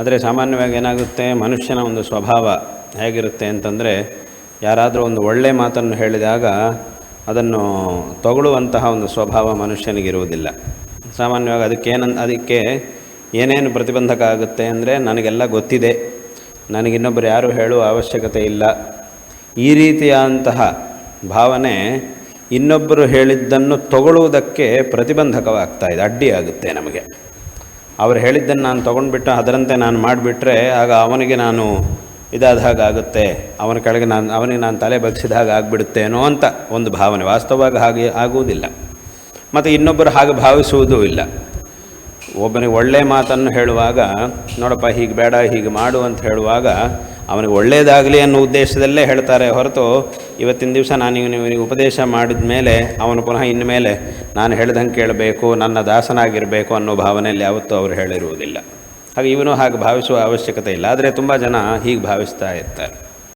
ಆದರೆ ಸಾಮಾನ್ಯವಾಗಿ ಏನಾಗುತ್ತೆ, ಮನುಷ್ಯನ ಒಂದು ಸ್ವಭಾವ ಹೇಗಿರುತ್ತೆ ಅಂತಂದರೆ, ಯಾರಾದರೂ ಒಂದು ಒಳ್ಳೆಯ ಮಾತನ್ನು ಹೇಳಿದಾಗ ಅದನ್ನು ತಗೊಳ್ಳುವಂತಹ ಒಂದು ಸ್ವಭಾವ ಮನುಷ್ಯನಿಗಿರುವುದಿಲ್ಲ. ಸಾಮಾನ್ಯವಾಗಿ ಅದಕ್ಕೇನನ್ ಅದಕ್ಕೆ ಏನೇನು ಪ್ರತಿಬಂಧಕ ಆಗುತ್ತೆ ಅಂದರೆ, ನನಗೆಲ್ಲ ಗೊತ್ತಿದೆ ನನಗಿನ್ನೊಬ್ಬರು ಯಾರೂ ಹೇಳುವ ಅವಶ್ಯಕತೆ ಇಲ್ಲ. ಈ ರೀತಿಯಾದಂತಹ ಭಾವನೆ ಇನ್ನೊಬ್ಬರು ಹೇಳಿದ್ದನ್ನು ತಗೊಳ್ಳುವುದಕ್ಕೆ ಪ್ರತಿಬಂಧಕವಾಗ್ತಾ ಇದೆ, ಅಡ್ಡಿಯಾಗುತ್ತೆ ನಮಗೆ. ಅವ್ರು ಹೇಳಿದ್ದನ್ನು ನಾನು ತೊಗೊಂಡ್ಬಿಟ್ಟು ಅದರಂತೆ ನಾನು ಮಾಡಿಬಿಟ್ರೆ ಆಗ ಅವನಿಗೆ ನಾನು ಇದಾದ ಹಾಗೆ ಆಗುತ್ತೆ. ಅವನ ಕೆಳಗೆ ನಾನು, ಅವನಿಗೆ ನಾನು ತಲೆ ಬಗ್ಸಿದ ಹಾಗೆ ಆಗಿಬಿಡುತ್ತೇನೋ ಅಂತ ಒಂದು ಭಾವನೆ. ವಾಸ್ತವವಾಗಿ ಹಾಗೆ ಆಗುವುದಿಲ್ಲ. ಮತ್ತು ಇನ್ನೊಬ್ಬರು ಹಾಗೆ ಭಾವಿಸುವುದೂ ಇಲ್ಲ. ಒಬ್ಬನಿಗೆ ಒಳ್ಳೆಯ ಮಾತನ್ನು ಹೇಳುವಾಗ, ನೋಡಪ್ಪ, ಹೀಗೆ ಬೇಡ, ಹೀಗೆ ಮಾಡು ಅಂತ ಹೇಳುವಾಗ ಅವನಿಗೆ ಒಳ್ಳೆಯದಾಗಲಿ ಅನ್ನೋ ಉದ್ದೇಶದಲ್ಲೇ ಹೇಳ್ತಾರೆ ಹೊರತು, ಇವತ್ತಿನ ದಿವಸ ನಾನು ನಿಮಗೆ ಉಪದೇಶ ಮಾಡಿದ ಮೇಲೆ ಅವನು ಪುನಃ ಇನ್ಮೇಲೆ ನಾನು ಹೇಳ್ದಂಗೆ ಕೇಳಬೇಕು, ನನ್ನ ದಾಸನಾಗಿರಬೇಕು ಅನ್ನೋ ಭಾವನೆಯಲ್ಲಿ ಯಾವತ್ತೂ ಅವರು ಹೇಳಿರುವುದಿಲ್ಲ. ಹಾಗೆ ಇವನು ಹಾಗೆ ಭಾವಿಸುವ ಅವಶ್ಯಕತೆ ಇಲ್ಲ. ಆದರೆ ತುಂಬ ಜನ ಹೀಗೆ ಭಾವಿಸ್ತಾ ಇರ್ತಾರೆ.